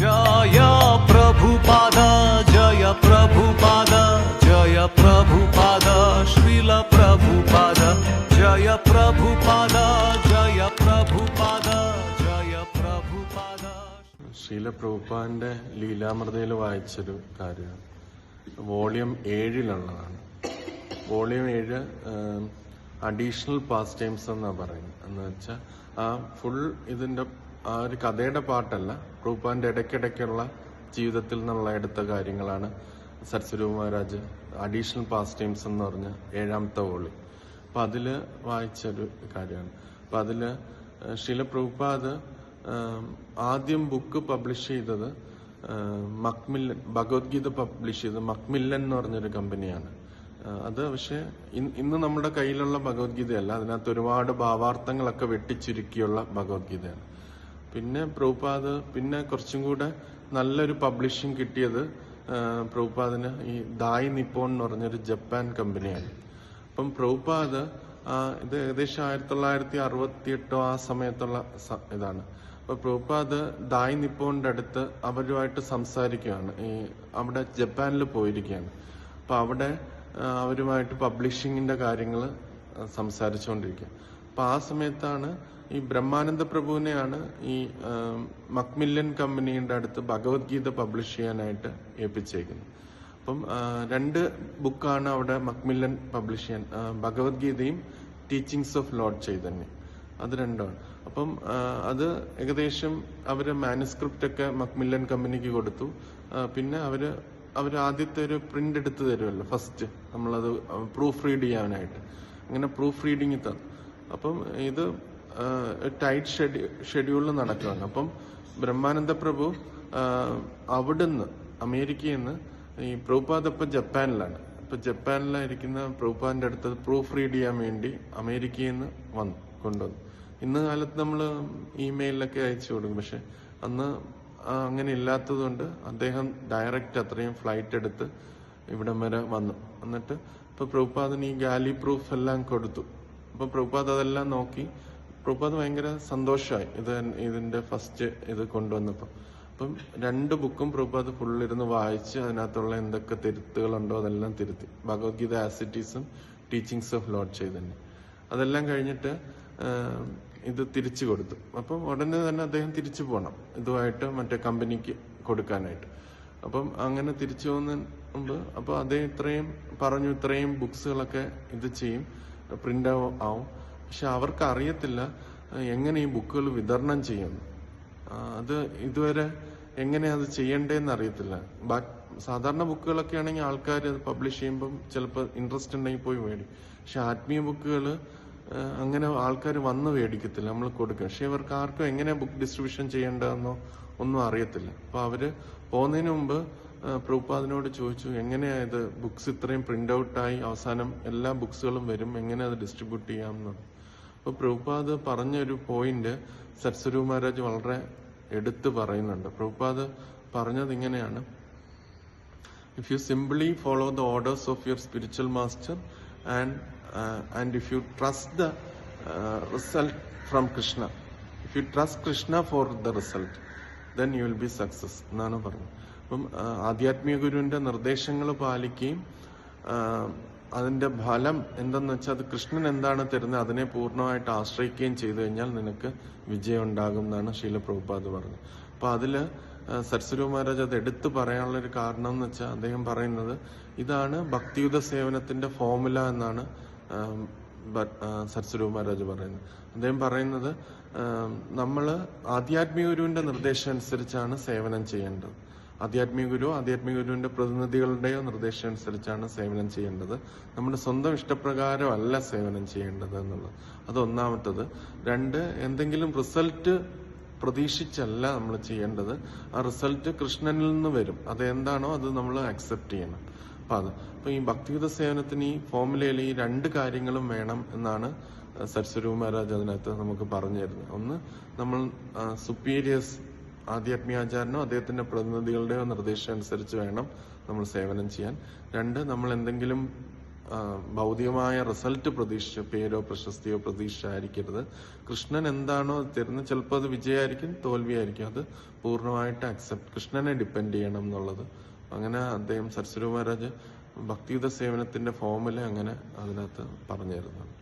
ജയ പ്രഭുപാദ ജയ ജയ ജയ ജയ ജയ ലീലാമൃതയിൽ വായിച്ചൊരു കാര്യമാണ് വോളിയം ഏഴിലുള്ളതാണ്. വോളിയം ഏഴ് അഡീഷണൽ പാസ് ടൈംസ് എന്നാണ് പറയുന്നത്. എന്ന് വെച്ചാൽ ആ ഫുൾ ഇതിന്റെ ആ ഒരു കഥയുടെ പാട്ടല്ല. പ്രഭുപ്പാന്റെ ഇടയ്ക്കിടയ്ക്കുള്ള ജീവിതത്തിൽ നിന്നുള്ള എടുത്ത കാര്യങ്ങളാണ് സരസ്വരൂപ മഹാരാജ് അഡീഷണൽ പാസ് ടൈംസ് എന്ന് പറഞ്ഞ ഏഴാമത്തെ വോളി. അപ്പൊ അതിൽ വായിച്ചൊരു കാര്യമാണ്. അപ്പൊ അതിൽ ഷീല ശീല പ്രഭുപാദ് ആദ്യം ബുക്ക് പബ്ലിഷ് ചെയ്തത് മക്മില്ലൻ ഭഗവത്ഗീത പബ്ലിഷ് ചെയ്തത് മക്മില്ലൻ എന്ന് പറഞ്ഞൊരു കമ്പനിയാണ്. അത് പക്ഷേ ഇന്ന് നമ്മുടെ കയ്യിലുള്ള ഭഗവത്ഗീതയല്ല. അതിനകത്ത് ഒരുപാട് ഭാവാർത്ഥങ്ങളൊക്കെ വെട്ടിച്ചുരുക്കിയുള്ള ഭഗവത്ഗീതയാണ്. പിന്നെ പ്രഭുപാദ് പിന്നെ കുറച്ചും കൂടെ നല്ലൊരു പബ്ലിഷിംഗ് കിട്ടിയത് പ്രഭുപാദിന് ഈ ദായ് നിപ്പോൺ എന്ന് പറഞ്ഞൊരു ജപ്പാൻ കമ്പനിയാണ്. അപ്പം പ്രഭുപാദ് ഇത് ഏകദേശം ആയിരത്തി തൊള്ളായിരത്തി അറുപത്തി എട്ടോ ആ സമയത്തുള്ള ഇതാണ്. അപ്പൊ പ്രഭുപാദ് ദായ് നിപ്പോണിന്റെ അടുത്ത് അവരുമായിട്ട് സംസാരിക്കുകയാണ്. ഈ അവിടെ ജപ്പാനിൽ പോയിരിക്കുകയാണ്. അപ്പൊ അവിടെ അവരുമായിട്ട് പബ്ലിഷിങ്ങിന്റെ കാര്യങ്ങൾ സംസാരിച്ചുകൊണ്ടിരിക്കുക. അപ്പൊ ആ സമയത്താണ് ഈ ബ്രഹ്മാനന്ദ പ്രഭുവിനെയാണ് ഈ മക്മില്ലൻ കമ്പനിയുടെ അടുത്ത് ഭഗവത്ഗീത പബ്ലിഷ് ചെയ്യാനായിട്ട് ഏൽപ്പിച്ചേക്കുന്നത്. അപ്പം രണ്ട് ബുക്കാണ് അവിടെ മക്മില്ലൻ പബ്ലിഷ് ചെയ്യാൻ ഭഗവത്ഗീതയും ടീച്ചിങ്സ് ഓഫ് ലോർഡ് ചൈതന്യം. അത് രണ്ടാണ്. അപ്പം അത് ഏകദേശം അവർ മാനുസ്ക്രിപ്റ്റ് ഒക്കെ മക്മില്ലൻ കമ്പനിക്ക് കൊടുത്തു. പിന്നെ അവർ അവർ ആദ്യത്തെ ഒരു പ്രിന്റ് എടുത്ത് തരുമല്ലോ ഫസ്റ്റ് നമ്മളത് പ്രൂഫ് റീഡ് ചെയ്യാനായിട്ട്. അങ്ങനെ പ്രൂഫ് റീഡിങ് തന്നു. അപ്പം ഇത് ടൈറ്റ് ഷെഡ്യൂ ഷെഡ്യൂളിൽ നടക്കുകയാണ്. അപ്പം ബ്രഹ്മാനന്ദ പ്രഭു അവിടുന്ന് അമേരിക്കയിൽ നിന്ന് ഈ പ്രഭുപാദ് ഇപ്പം ജപ്പാനിലാണ്. ഇപ്പം ജപ്പാനിലായിരിക്കുന്ന പ്രഭുപാദിന്റെ അടുത്ത് പ്രൂഫ് റീഡ് ചെയ്യാൻ വേണ്ടി അമേരിക്കയിൽ നിന്ന് വന്നു കൊണ്ടുവന്നു. ഇന്ന് കാലത്ത് നമ്മൾ ഇമെയിലൊക്കെ അയച്ചു കൊടുക്കും. പക്ഷെ അന്ന് അങ്ങനെ ഇല്ലാത്തതുകൊണ്ട് അദ്ദേഹം ഡയറക്റ്റ് അത്രയും ഫ്ലൈറ്റ് എടുത്ത് ഇവിടം വരെ വന്നു. എന്നിട്ട് ഇപ്പൊ പ്രഭുപാദിന് ഈ ഗാലി പ്രൂഫ് എല്ലാം കൊടുത്തു. അപ്പൊ പ്രഭുപാദ് അതെല്ലാം നോക്കി പ്രഭുപാദ് ഭയങ്കര സന്തോഷമായി ഇത് ഇതിന്റെ ഫസ്റ്റ് ഇത് കൊണ്ടുവന്നപ്പോ. അപ്പം രണ്ട് ബുക്കും പ്രഭുപാദ് ഫുള്ളിരുന്ന് വായിച്ച് അതിനകത്തുള്ള എന്തൊക്കെ തിരുത്തുകളുണ്ടോ അതെല്ലാം തിരുത്തി. ഭഗവത്ഗീത ആസിറ്റീസും ടീച്ചിങ്സ് ഓഫ് ലോഡ് ചെയ്തന്നെ. അതെല്ലാം കഴിഞ്ഞിട്ട് ഇത് തിരിച്ചു കൊടുത്തു. അപ്പം ഉടനെ തന്നെ അദ്ദേഹം തിരിച്ചു പോകണം ഇതുമായിട്ട് മറ്റേ കമ്പനിക്ക് കൊടുക്കാനായിട്ട്. അപ്പം അങ്ങനെ തിരിച്ചു പോകുന്നുണ്ട്. അപ്പൊ അദ്ദേഹം ഇത്രയും പറഞ്ഞു ഇത്രയും ബുക്സുകളൊക്കെ ഇത് ചെയ്യും. പ്രിന്റ് ആവും. പക്ഷെ അവർക്ക് അറിയത്തില്ല എങ്ങനെ ഈ ബുക്കുകൾ വിതരണം ചെയ്യുന്നു അത് ഇതുവരെ എങ്ങനെ അത് ചെയ്യണ്ടേന്ന് അറിയത്തില്ല. സാധാരണ ബുക്കുകളൊക്കെ ആണെങ്കിൽ ആൾക്കാർ അത് പബ്ലിഷ് ചെയ്യുമ്പം ചിലപ്പോൾ ഇൻട്രസ്റ്റ് ഉണ്ടെങ്കിൽ പോയി മേടിക്കും പക്ഷെ ആത്മീയ ബുക്കുകൾ അങ്ങനെ ആൾക്കാർ വന്ന് മേടിക്കത്തില്ല നമ്മൾ കൊടുക്കും പക്ഷെ ഇവർക്ക് ആർക്കും എങ്ങനെ ബുക്ക് ഡിസ്ട്രിബ്യൂഷൻ ചെയ്യേണ്ടതെന്നോ ഒന്നും അറിയത്തില്ല. അപ്പൊ അവർ പോകുന്നതിന് മുമ്പ് പ്രൂപ്പാദിനോട് ചോദിച്ചു എങ്ങനെയാ ഇത് ബുക്സ് ഇത്രയും പ്രിന്റ് ഔട്ടായി അവസാനം എല്ലാ ബുക്സുകളും വരും എങ്ങനെ അത് ഡിസ്ട്രിബ്യൂട്ട് ചെയ്യാം? അപ്പൊ പ്രഭുപാദ് പറഞ്ഞൊരു പോയിന്റ് സത്സ്വരൂപ് മഹാരാജ് വളരെ എടുത്തു പറയുന്നുണ്ട്. പ്രഭുപാദ് പറഞ്ഞത് ഇങ്ങനെയാണ്. If you simply follow the orders of your spiritual master and and if you trust the result from Krishna if you trust Krishna for the result then you will be success എന്നാണ് പറഞ്ഞത്. അപ്പം uh, ആധ്യാത്മിക ഗുരുവിന്റെ നിർദ്ദേശങ്ങൾ പാലിക്കുകയും uh, അതിന്റെ ഫലം എന്തെന്ന് വെച്ചാൽ അത് കൃഷ്ണൻ എന്താണ് തരുന്നത് അതിനെ പൂർണമായിട്ട് ആശ്രയിക്കുകയും ചെയ്തു കഴിഞ്ഞാൽ നിനക്ക് വിജയം ഉണ്ടാകും എന്നാണ് ശീല പ്രഭുപാദ് പറഞ്ഞത്. അപ്പൊ അതിൽ സരസ്വരു മഹാരാജ് അത് എടുത്തു പറയാനുള്ള ഒരു കാരണം എന്ന് വെച്ചാൽ അദ്ദേഹം പറയുന്നത് ഇതാണ് ഭക്തിയുത സേവനത്തിന്റെ ഫോമുല എന്നാണ് സരസ്വരു മഹാരാജ് പറയുന്നത്. അദ്ദേഹം പറയുന്നത് നമ്മൾ ആധ്യാത്മിക ഗുരുവിന്റെ നിർദ്ദേശം അനുസരിച്ചാണ് സേവനം ചെയ്യേണ്ടത്. ആധ്യാത്മിക ഗുരു ആധ്യാത്മിക ഗുരുവിന്റെ പ്രതിനിധികളുടെയോ നിർദ്ദേശം അനുസരിച്ചാണ് സേവനം ചെയ്യേണ്ടത്. നമ്മുടെ സ്വന്തം ഇഷ്ടപ്രകാരം അല്ല സേവനം ചെയ്യേണ്ടത് എന്നുള്ളത്. അത് ഒന്നാമത്തത്. രണ്ട് എന്തെങ്കിലും റിസൾട്ട് പ്രതീക്ഷിച്ചല്ല നമ്മൾ ചെയ്യേണ്ടത്. ആ റിസൾട്ട് കൃഷ്ണനിൽ നിന്ന് വരും. അതെന്താണോ അത് നമ്മൾ അക്സെപ്റ്റ് ചെയ്യണം. അപ്പൊ അത്. അപ്പൊ ഈ ഭക്തിയുത സേവനത്തിന് ഈ ഫോമുലയിൽ ഈ രണ്ട് കാര്യങ്ങളും വേണം എന്നാണ് സരസ്വരൂ മഹാരാജ് അതിനകത്ത് നമുക്ക് പറഞ്ഞു തരുന്നത് ഒന്ന് നമ്മൾ സുപ്പീരിയേഴ്സ് ആധ്യാത്മികാചാരനോ അദ്ദേഹത്തിന്റെ പ്രതിനിധികളുടെയോ നിർദ്ദേശം അനുസരിച്ച് വേണം നമ്മൾ സേവനം ചെയ്യാൻ. രണ്ട് നമ്മൾ എന്തെങ്കിലും ഭൗതികമായ റിസൾട്ട് പ്രതീക്ഷിച്ച് പേരോ പ്രശസ്തിയോ പ്രതീക്ഷിച്ചായിരിക്കരുത്. കൃഷ്ണൻ എന്താണോ തരുന്നത് ചിലപ്പോൾ അത് വിജയമായിരിക്കും തോൽവിയായിരിക്കും. അത് പൂർണമായിട്ട് അക്സെപ്റ്റ് കൃഷ്ണനെ ഡിപ്പെൻഡ് ചെയ്യണം എന്നുള്ളത്. അങ്ങനെ അദ്ദേഹം സരസ്വതി മഹാരാജ് ഭക്തിയുത സേവനത്തിന്റെ ഫോമിൽ അങ്ങനെ അതിനകത്ത് പറഞ്ഞിരുന്നുണ്ട്